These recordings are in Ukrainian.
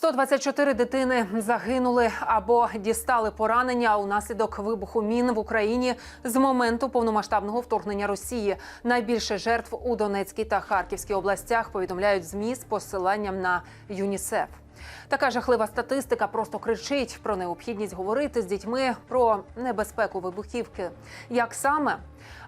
124 дитини загинули або дістали поранення унаслідок вибуху мін в Україні з моменту повномасштабного вторгнення Росії. Найбільше жертв у Донецькій та Харківській областях повідомляють змі з посиланням на ЮНІСЕФ. Така жахлива статистика просто кричить про необхідність говорити з дітьми про небезпеку вибухівки. Як саме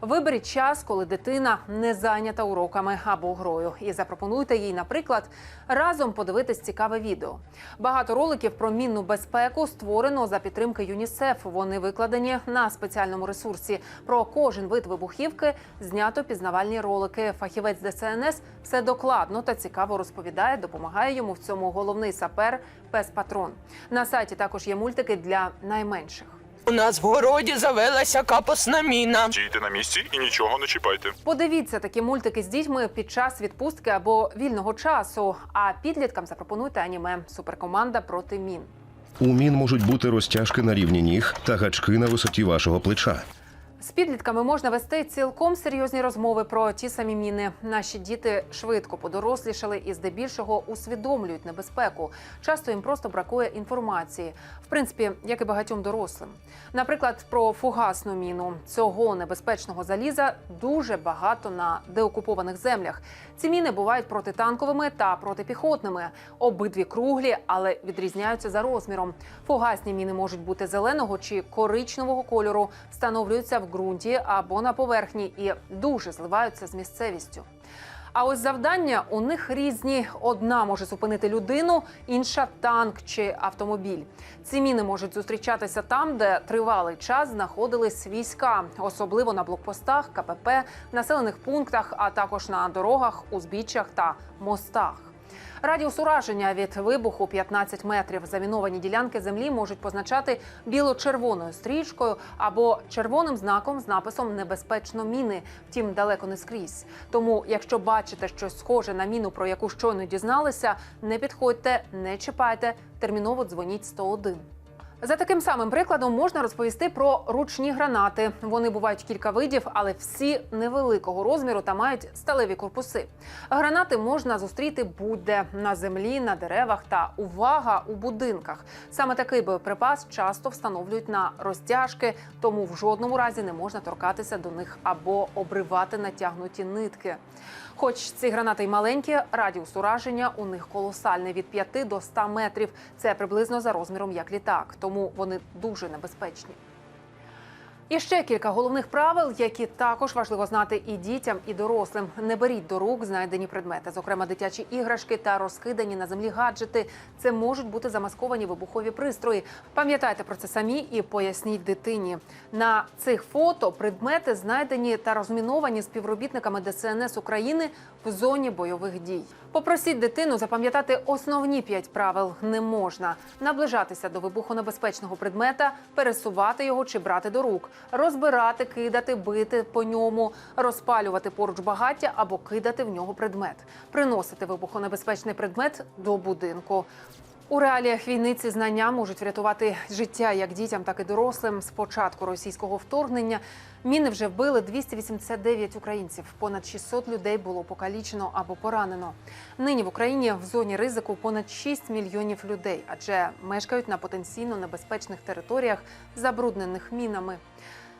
виберіть час, коли дитина не зайнята уроками або грою, і запропонуйте їй, наприклад, разом подивитись цікаве відео. Багато роликів про мінну безпеку створено за підтримки ЮНІСЕФ. Вони викладені на спеціальному ресурсі. Про кожен вид вибухівки знято пізнавальні ролики. Фахівець ДСНС все докладно та цікаво розповідає. Допомагає йому в цьому головний сапер Пес Патрон. На сайті також є мультики для найменших. У нас в городі завелася капосна міна. Стійте на місці і нічого не чіпайте. Подивіться такі мультики з дітьми під час відпустки або вільного часу. А підліткам запропонуйте аніме Суперкоманда проти мін. У мін можуть бути розтяжки на рівні ніг та гачки на висоті вашого плеча. З підлітками можна вести цілком серйозні розмови про ті самі міни. Наші діти швидко подорослішали і здебільшого усвідомлюють небезпеку. Часто їм просто бракує інформації, в принципі, як і багатьом дорослим. Наприклад, про фугасну міну цього небезпечного заліза дуже багато на деокупованих землях. Ці міни бувають протитанковими та протипіхотними. Обидві круглі, але відрізняються за розміром. Фугасні міни можуть бути зеленого чи коричневого кольору, встановлюються в ґрунті або на поверхні і дуже зливаються з місцевістю. А ось завдання у них різні. Одна може зупинити людину, інша танк чи автомобіль. Ці міни можуть зустрічатися там, де тривалий час знаходились війська, особливо на блокпостах, КПП, населених пунктах, а також на дорогах, узбіччях та мостах. Радіус ураження від вибуху 15 метрів. Заміновані ділянки землі можуть позначати біло-червоною стрічкою або червоним знаком з написом Небезпечно міни. Втім, далеко не скрізь. Тому, якщо бачите щось схоже на міну, про яку щойно дізналися, не підходьте, не чіпайте, терміново дзвоніть 101. За таким самим прикладом можна розповісти про ручні гранати. Вони бувають кілька видів, але всі невеликого розміру та мають сталеві корпуси. Гранати можна зустріти будь-де на землі, на деревах та увага у будинках. Саме такий боєприпас часто встановлюють на розтяжки, тому в жодному разі не можна торкатися до них або обривати натягнуті нитки. Хоч ці гранати й маленькі, радіус ураження у них колосальний від 5 до 100 метрів. Це приблизно за розміром як літак, тому вони дуже небезпечні. І ще кілька головних правил, які також важливо знати і дітям, і дорослим. Не беріть до рук знайдені предмети, зокрема дитячі іграшки та розкидані на землі гаджети. Це можуть бути замасковані вибухові пристрої. Пам'ятайте про це самі і поясніть дитині. На цих фото предмети знайдені та розміновані співробітниками ДСНС України в зоні бойових дій. Попросіть дитину запам'ятати основні п'ять правил. Не можна наближатися до вибухонебезпечного предмета, пересувати його чи брати до рук, розбирати, кидати, бити по ньому, розпалювати поруч багаття або кидати в нього предмет, приносити вибухонебезпечний предмет до будинку. У реаліях війни ці знання можуть врятувати життя як дітям, так і дорослим. З початку російського вторгнення міни вже вбили 289 українців. Понад 600 людей було покалічено або поранено. Нині в Україні в зоні ризику понад 6 мільйонів людей, адже мешкають на потенційно небезпечних територіях, забруднених мінами.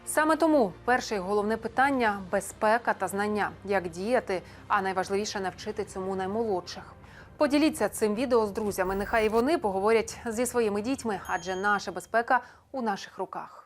Саме тому перше і головне питання безпека та знання, як діяти, а найважливіше навчити цьому наймолодших. Поділіться цим відео з друзями. Нехай вони поговорять зі своїми дітьми, адже наша безпека у наших руках.